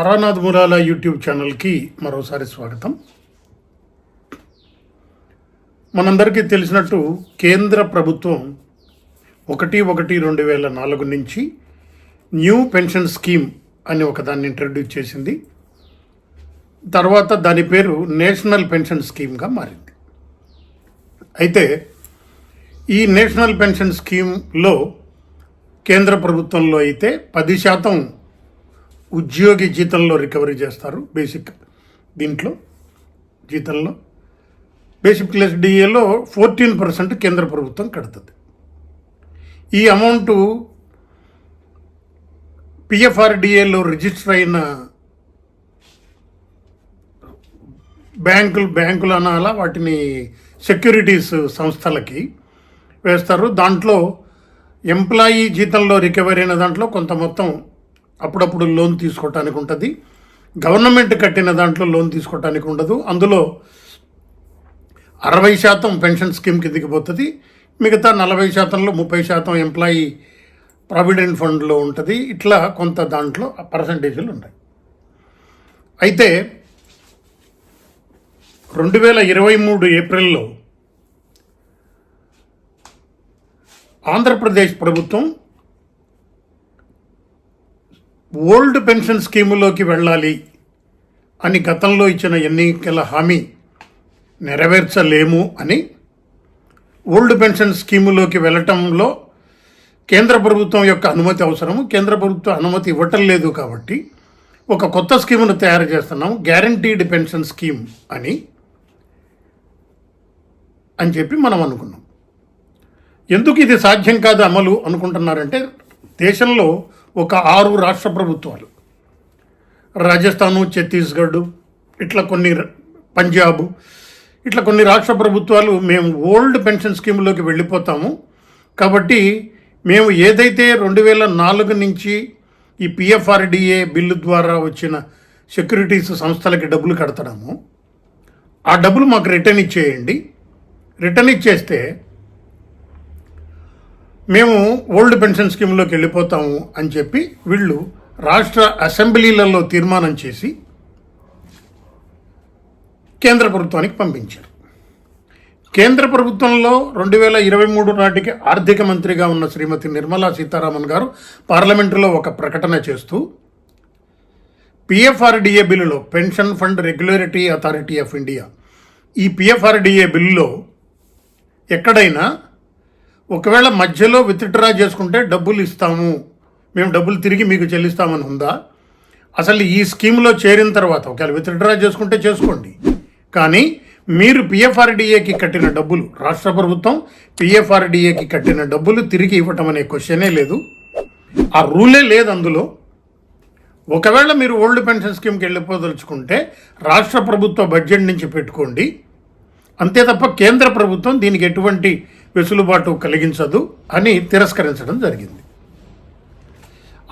హరానాథ్ Murala YouTube ఛానల్కి మరోసారి స్వాగతం. మనందరికీ తెలిసినట్టు కేంద్ర ప్రభుత్వం ఒకటి ఒకటి రెండు వేల నాలుగు నుంచి న్యూ పెన్షన్ స్కీమ్ అని ఒకదాన్ని ఇంట్రడ్యూస్ చేసింది. తర్వాత దాని పేరు నేషనల్ పెన్షన్ స్కీమ్గా మారింది. అయితే ఈ నేషనల్ పెన్షన్ స్కీమ్లో కేంద్ర ప్రభుత్వంలో అయితే పది శాతం ఉద్యోగి జీతంలో రికవరీ చేస్తారు బేసిక్ దీంట్లో జీతంలో. బేసిక్ ప్లస్ డిఏలో ఫోర్టీన్ పర్సెంట్ కేంద్ర ప్రభుత్వం కడుతుంది. ఈ అమౌంటు పిఎఫ్ఆర్డిఏలో రిజిస్టర్ అయిన బ్యాంకులు బ్యాంకులు అనాలా వాటిని సెక్యూరిటీస్ సంస్థలకి వేస్తారు. దాంట్లో ఎంప్లాయీ జీతంలో రికవరీ అయిన దాంట్లో కొంత మొత్తం అప్పుడప్పుడు లోన్ తీసుకోవటానికి ఉంటుంది. గవర్నమెంట్ కట్టిన దాంట్లో లోన్ తీసుకోవటానికి ఉండదు. అందులో అరవై శాతం పెన్షన్ స్కీమ్ కిందకి పోతుంది. మిగతా నలభై శాతంలో ముప్పై శాతం ఎంప్లాయీ ప్రావిడెంట్ ఫండ్లో ఉంటుంది. ఇట్లా కొంత దాంట్లో పర్సంటేజీలు ఉంటాయి. అయితే రెండు వేల ఇరవై మూడు ఏప్రిల్లో ఆంధ్రప్రదేశ్ ప్రభుత్వం ఓల్డ్ పెన్షన్ స్కీములోకి వెళ్ళాలి అని గతంలో ఇచ్చిన ఎన్నికల హామీ నెరవేర్చలేము అని ఓల్డ్ పెన్షన్ స్కీములోకి వెళ్ళటంలో కేంద్ర ప్రభుత్వం యొక్క అనుమతి అవసరము. కేంద్ర ప్రభుత్వం అనుమతి ఇవ్వటం లేదు కాబట్టి ఒక కొత్త స్కీమును తయారు చేస్తున్నాము. గ్యారంటీడ్ పెన్షన్ స్కీమ్ అని అని చెప్పి మనం అనుకున్నాం. ఎందుకు ఇది సాధ్యం కాదు అమలు అనుకుంటున్నారంటే దేశంలో ఒక ఆరు రాష్ట్ర ప్రభుత్వాలు. రాజస్థాను ఛత్తీస్గఢ్ ఇట్లా కొన్ని పంజాబు పంజాబ్ ఇట్లా కొన్ని రాష్ట్ర ప్రభుత్వాలు మేము ఓల్డ్ పెన్షన్ స్కీమ్లోకి వెళ్ళిపోతాము. కాబట్టి మేము ఏదైతే రెండు వేల నాలుగు నుంచి ఈ పిఎఫ్ఆర్డిఏ బిల్లు ద్వారా వచ్చిన సెక్యూరిటీస్ సంస్థలకి డబ్బులు కడతాము ఆ డబ్బులు మాకు రిటర్న్ ఇచ్చేయండి. రిటర్న్ ఇచ్చేస్తే మేము ఓల్డ్ పెన్షన్ స్కీమ్లోకి వెళ్ళిపోతాము అని చెప్పి వీళ్ళు రాష్ట్ర అసెంబ్లీలలో తీర్మానం చేసి కేంద్ర ప్రభుత్వానికి పంపించారు. కేంద్ర ప్రభుత్వంలో రెండు వేల ఇరవై మూడు నాటికి ఆర్థిక మంత్రిగా ఉన్న శ్రీమతి నిర్మలా సీతారామన్ గారు పార్లమెంటులో ఒక ప్రకటన చేస్తూ పిఎఫ్ఆర్డిఏ బిల్లులో pension fund regulatory authority of India ఈ పిఎఫ్ఆర్డిఏ బిల్లులో ఎక్కడైనా ఒకవేళ మధ్యలో విత్డ్రా చేసుకుంటే డబ్బులు ఇస్తాము. మేము డబ్బులు తిరిగి మీకు చెల్లిస్తామని ఉందా? అసలు ఈ స్కీమ్లో చేరిన తర్వాత ఒకవేళ విత్డ్రా చేసుకుంటే చేసుకోండి. కానీ మీరు పిఎఫ్ఆర్డిఏకి కట్టిన డబ్బులు రాష్ట్ర ప్రభుత్వం పిఎఫ్ఆర్డిఏకి కట్టిన డబ్బులు తిరిగి ఇవ్వటం అనే క్వశ్చనే లేదు. ఆ రూలే లేదు అందులో. ఒకవేళ మీరు ఓల్డ్ పెన్షన్ స్కీమ్కి వెళ్ళిపోదలుచుకుంటే రాష్ట్ర ప్రభుత్వ బడ్జెట్ నుంచి పెట్టుకోండి. అంతే తప్ప కేంద్ర ప్రభుత్వం దీనికి ఎటువంటి వెసులుబాటు కలిగించదు అని తిరస్కరించడం జరిగింది.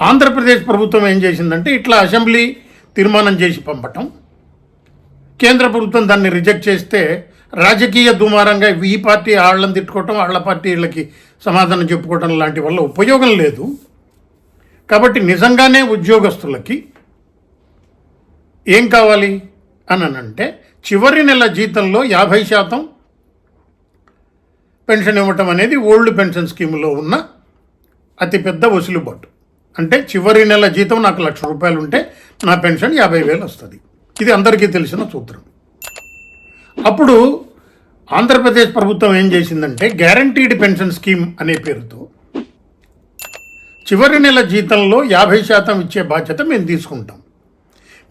ఆంధ్రప్రదేశ్ ప్రభుత్వం ఏం చేసిందంటే ఇట్లా అసెంబ్లీ తీర్మానం చేసి పంపటం. కేంద్ర ప్రభుత్వం దాన్ని రిజెక్ట్ చేస్తే రాజకీయ దుమారంగా ఈ పార్టీ వాళ్ళని తిట్టుకోవటం వాళ్ళ పార్టీ వీళ్ళకి సమాధానం చెప్పుకోవటం లాంటి వల్ల ఉపయోగం లేదు. కాబట్టి నిజంగానే ఉద్యోగస్తులకి ఏం కావాలి? అని అంటే చివరి నెల జీతంలో యాభై శాతం పెన్షన్ ఇవ్వటం అనేది ఓల్డ్ పెన్షన్ స్కీమ్లో ఉన్న అతిపెద్ద వసులుబాటు అంటే చివరి నెల జీతం నాకు లక్ష రూపాయలు ఉంటే నా పెన్షన్ యాభై వేలు వస్తుంది. ఇది అందరికీ తెలిసిన సూత్రం. అప్పుడు ఆంధ్రప్రదేశ్ ప్రభుత్వం ఏం చేసిందంటే గ్యారంటీడ్ పెన్షన్ స్కీమ్ అనే పేరుతో చివరి నెల జీతంలో యాభై శాతం ఇచ్చే బాధ్యత మేము తీసుకుంటాం.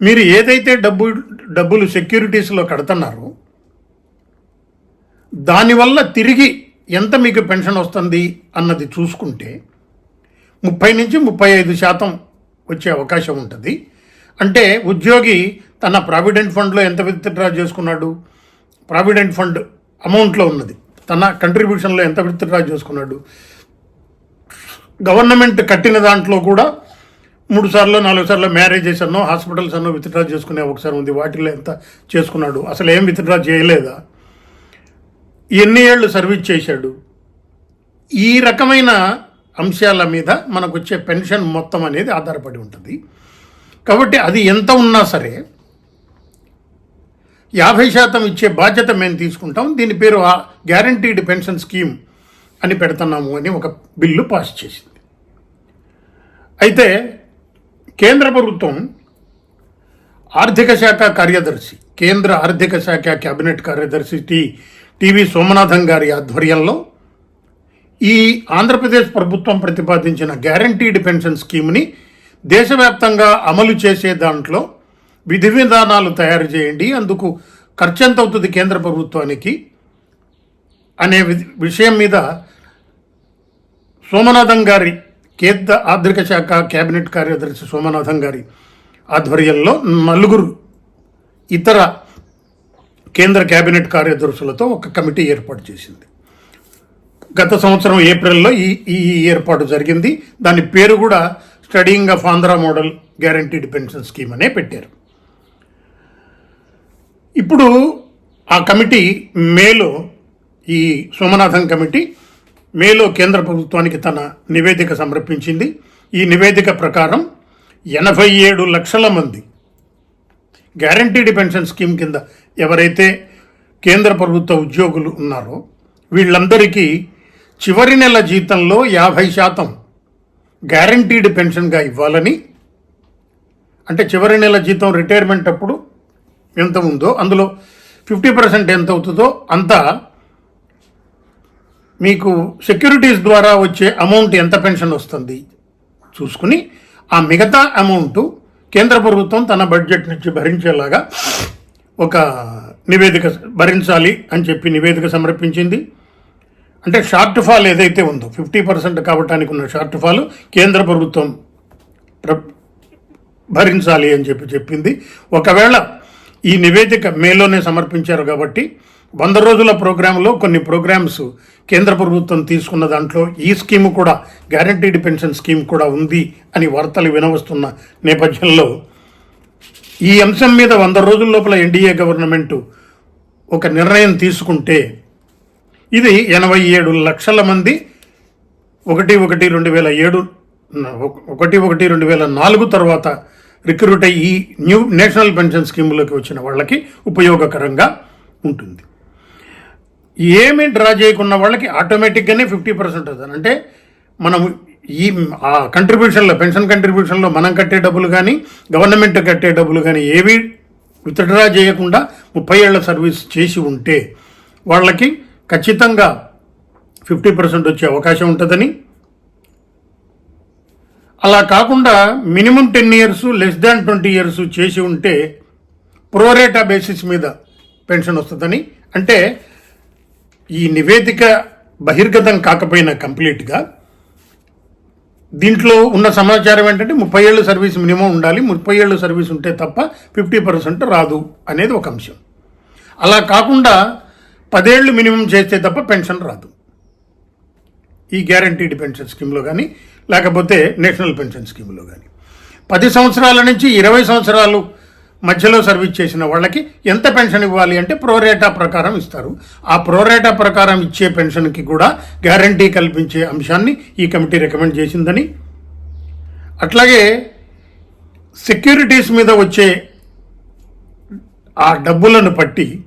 మీరు ఏదైతే డబ్బు డబ్బులు సెక్యూరిటీస్లో కడుతున్నారో దానివల్ల తిరిగి ఎంత మీకు పెన్షన్ వస్తుంది అన్నది చూసుకుంటే ముప్పై నుంచి ముప్పై ఐదు శాతం వచ్చే అవకాశం ఉంటుంది. అంటే ఉద్యోగి తన ప్రావిడెంట్ ఫండ్లో ఎంత విత్డ్రా చేసుకున్నాడు? ప్రావిడెంట్ ఫండ్ అమౌంట్లో ఉన్నది. తన కంట్రిబ్యూషన్లో ఎంత విత్డ్రా చేసుకున్నాడు? గవర్నమెంట్ కట్టిన దాంట్లో కూడా మూడు సార్లు నాలుగు సార్లు మ్యారేజెస్ అన్నో హాస్పిటల్స్ అన్నో విత్డ్రా చేసుకునే ఒకసారి ఉంది. వాటిలో ఎంత చేసుకున్నాడు? అసలు ఏం విత్డ్రా చేయలేదా? ఎన్ని ఏళ్ళు సర్వీస్ చేశాడు? ఈ రకమైన అంశాల మీద మనకు వచ్చే పెన్షన్ మొత్తం అనేది ఆధారపడి ఉంటుంది. కాబట్టి అది ఎంత ఉన్నా సరే యాభై శాతం ఇచ్చే బాధ్యత మేము తీసుకుంటాం. దీని పేరు గ్యారంటీడ్ పెన్షన్ స్కీమ్ అని పెడుతున్నాము అని ఒక బిల్లు పాస్ చేసింది. అయితే కేంద్ర ప్రభుత్వం ఆర్థిక శాఖ కార్యదర్శి కేంద్ర ఆర్థిక శాఖ క్యాబినెట్ కార్యదర్శి టి టివి సోమనాథం గారి ఆధ్వర్యంలో ఈ ఆంధ్రప్రదేశ్ ప్రభుత్వం ప్రతిపాదించిన గ్యారంటీడ్ పెన్షన్ స్కీమ్ని దేశవ్యాప్తంగా అమలు చేసే దాంట్లో విధి విధానాలు తయారు చేయండి. అందుకు ఖర్చు ఎంత అవుతుంది కేంద్ర ప్రభుత్వానికి అనే విషయం మీద సోమనాథం గారి కేంద్ర ఆర్థిక శాఖ కేబినెట్ కార్యదర్శి సోమనాథం గారి ఆధ్వర్యంలో నలుగురు ఇతర కేంద్ర కేబినెట్ కార్యదర్శులతో ఒక కమిటీ ఏర్పాటు చేసింది. గత సంవత్సరం ఏప్రిల్లో ఈ ఈ ఏర్పాటు జరిగింది. దాని పేరు కూడా studying of Andhra model guaranteed pension scheme అనే పెట్టారు. ఇప్పుడు ఆ కమిటీ మేలో ఈ సోమనాథన్ కమిటీ మేలో కేంద్ర ప్రభుత్వానికి తన నివేదిక సమర్పించింది. ఈ నివేదిక ప్రకారం ఎనభై ఏడు లక్షల మంది గ్యారంటీడ్ పెన్షన్ స్కీమ్ కింద ఎవరైతే కేంద్ర ప్రభుత్వ ఉద్యోగులు ఉన్నారో వీళ్ళందరికీ చివరి నెల జీతంలో యాభై శాతం గ్యారంటీడ్ పెన్షన్గా ఇవ్వాలని అంటే చివరి నెల జీతం రిటైర్మెంట్ అప్పుడు ఎంత ఉందో అందులో ఫిఫ్టీ పర్సెంట్ ఎంత అవుతుందో అంత మీకు సెక్యూరిటీస్ ద్వారా వచ్చే అమౌంట్ ఎంత పెన్షన్ వస్తుంది చూసుకుని ఆ మిగతా అమౌంట్ కేంద్ర ప్రభుత్వం తన బడ్జెట్ నుంచి భరించేలాగా ఒక నివేదిక భరించాలి అని చెప్పి నివేదిక సమర్పించింది. అంటే షార్ట్ ఫాల్ ఏదైతే ఉందో ఫిఫ్టీ పర్సెంట్ కావటానికి ఉన్న షార్ట్ ఫాల్ కేంద్ర ప్రభుత్వం ప్ర- భరించాలి అని చెప్పి చెప్పింది. ఒకవేళ ఈ నివేదిక మేలోనే సమర్పించారు కాబట్టి వంద రోజుల ప్రోగ్రాంలో కొన్ని ప్రోగ్రామ్స్ కేంద్ర ప్రభుత్వం తీసుకున్న దాంట్లో ఈ స్కీమ్ కూడా గ్యారంటీడ్ పెన్షన్ స్కీమ్ కూడా ఉంది అని వార్తలు వినవస్తున్న నేపథ్యంలో ఈ అంశం మీద వంద రోజుల లోపల ఎన్డీఏ గవర్నమెంట్ ఒక నిర్ణయం తీసుకుంటే ఇది ఎనభై ఏడు లక్షల మంది ఒకటి ఒకటి రెండు వేల ఏడు ఒకటి ఒకటి రెండు వేల నాలుగు తర్వాత రిక్రూట్ అయ్యి న్యూ నేషనల్ పెన్షన్ స్కీమ్లోకి వచ్చిన వాళ్ళకి ఉపయోగకరంగా ఉంటుంది. ఏమి డ్రా చేయకున్న వాళ్ళకి ఆటోమేటిక్గానే ఫిఫ్టీ పర్సెంట్ అవుతుంది అంటే మనం ఈ ఆ కంట్రిబ్యూషన్లో పెన్షన్ కంట్రిబ్యూషన్లో మనం కట్టే డబ్బులు కానీ గవర్నమెంట్ కట్టే డబ్బులు కానీ ఏవి విత్డ్రా చేయకుండా ముప్పై ఏళ్ళ సర్వీస్ చేసి ఉంటే వాళ్ళకి ఖచ్చితంగా ఫిఫ్టీ పర్సెంట్ వచ్చే అవకాశం ఉంటుందని. అలా కాకుండా minimum ten years less than twenty years చేసి ఉంటే ప్రోరేటా బేసిస్ మీద పెన్షన్ వస్తుందని. అంటే ఈ నివేదిక బహిర్గతం కాకపోయినా కంప్లీట్గా దీంట్లో ఉన్న సమాచారం ఏంటంటే ముప్పై ఏళ్ళు సర్వీస్ మినిమం ఉండాలి ముప్పై ఏళ్ళు సర్వీస్ ఉంటే తప్ప ఫిఫ్టీ పర్సెంట్ రాదు అనేది ఒక అంశం. అలా కాకుండా పదేళ్ళు మినిమం చేస్తే తప్ప పెన్షన్ రాదు. ఈ గ్యారంటీడ్ పెన్షన్ స్కీమ్లో కానీ లేకపోతే నేషనల్ పెన్షన్ స్కీమ్లో కానీ పది సంవత్సరాల నుంచి ఇరవై సంవత్సరాలు మధ్యలో సర్వీస్ చేసిన వాళ్ళకి ఎంత పెన్షన్ ఇవ్వాలి అంటే ప్రోరేటా ప్రకారం ఇస్తారు. ఆ ప్రోరేటా ప్రకారం ఇచ్చే పెన్షన్కి కూడా గ్యారంటీ కల్పించే అంశాన్ని ఈ కమిటీ రికమెండ్ చేసిందని. అట్లాగే సెక్యూరిటీస్ మీద వచ్చే ఆ డబ్బులను పట్టి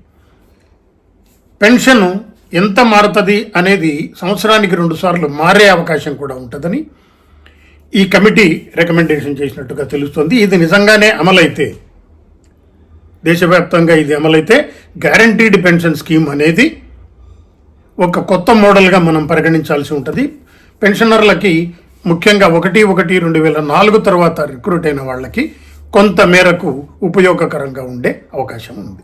పెన్షన్ ఎంత మారుతుంది అనేది సంవత్సరానికి రెండుసార్లు మారే అవకాశం కూడా ఉంటుందని ఈ కమిటీ రికమెండేషన్ చేసినట్టుగా తెలుస్తుంది. ఇది నిజంగానే అమలైతే దేశవ్యాప్తంగా ఇది అమలైతే గ్యారంటీడ్ పెన్షన్ స్కీమ్ అనేది ఒక కొత్త మోడల్గా మనం పరిగణించాల్సి ఉంటుంది. పెన్షనర్లకి ముఖ్యంగా ఒకటి ఒకటి రెండు వేల నాలుగు తర్వాత రిక్రూట్ అయిన వాళ్ళకి కొంత మేరకు ఉపయోగకరంగా ఉండే అవకాశం ఉంది.